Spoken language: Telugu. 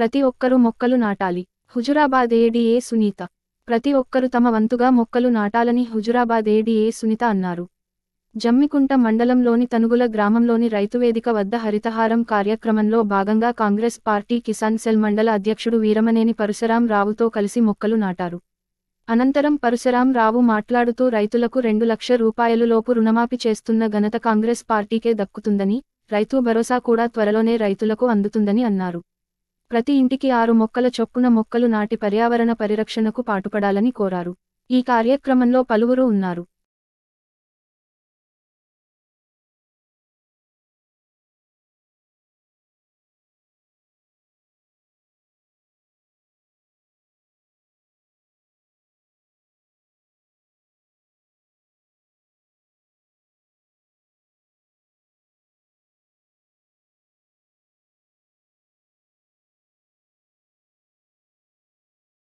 ప్రతి ఒక్కరూ మొక్కలు నాటాలి. హుజురాబాద్ ఏడీఏ సునీత. ప్రతి ఒక్కరు తమ వంతుగా మొక్కలు నాటాలని హుజురాబాద్ ఏడీఏ సునీత అన్నారు. జమ్మికుంట మండలంలోని తనుగుల గ్రామంలోని రైతువేదిక వద్ద హరితహారం కార్యక్రమంలో భాగంగా కాంగ్రెస్ పార్టీ కిసాన్ సెల్ మండల అధ్యక్షుడు వీరమనేని పరశురాం రావుతో కలిసి మొక్కలు నాటారు. అనంతరం పరశురాం రావు మాట్లాడుతూ రైతులకు రెండు లక్ష రూపాయలు లోపు రుణమాఫీ చేస్తున్న ఘనత కాంగ్రెస్ పార్టీకే దక్కుతుందని రైతు భరోసా కూడా త్వరలోనే రైతులకు అందుతుందని అన్నారు. ప్రతి ఇంటికి ఆరు మొక్కల చొప్పున మొక్కలు నాటి పర్యావరణ పరిరక్షణకు పాటుపడాలని కోరారు. ఈ కార్యక్రమంలో పలువురు ఉన్నారు.